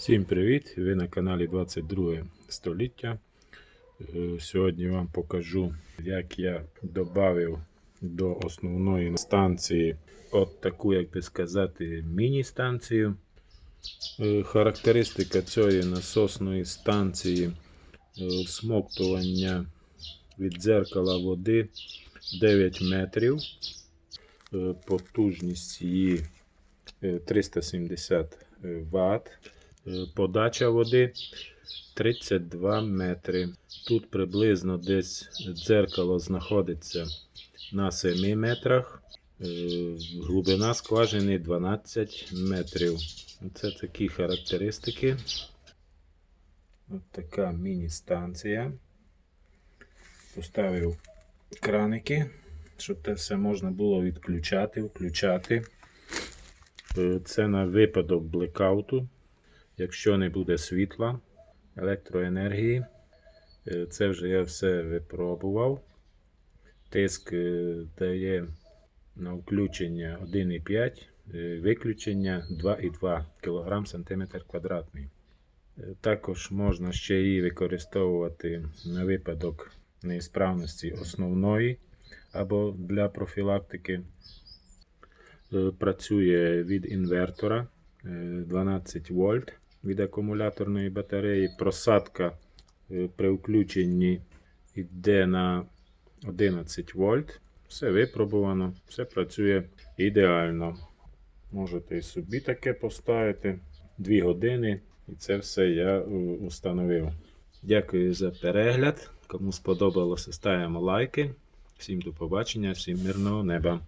Всім привіт! Ви на каналі 22 століття. Е, Сьогодні вам покажу, як я додав до основної станції от таку, як би сказати, міні-станцію. Е, Характеристика цієї насосної станції е, всмоктування від дзеркала води 9 метрів. Потужність її е, 370 Вт. Е, Подача води 32 метри. Тут приблизно десь дзеркало знаходиться на 7 метрах. Е, Глибина скважини 12 метрів. Це такі характеристики. От така міні-станція. Поставив краники, щоб це все можна було відключати, включати. Е, Це на випадок блекауту. Якщо не буде світла, електроенергії, Е, це вже я все випробував. Тиск е, дає на включення 1,5, е, виключення 2,2 кг см квадратний. Також можна ще її використовувати на випадок неісправності основної або для профілактики. Працює від інвертора е, 12 вольт від акумуляторної батареї. Просадка е, при включенні йде на 11 вольт. Все випробувано, все працює ідеально. Можете і собі таке поставити 2 години, і це все я е, установив. Дякую за перегляд. Кому сподобалося, ставимо лайки. Всім до побачення, всім мирного неба.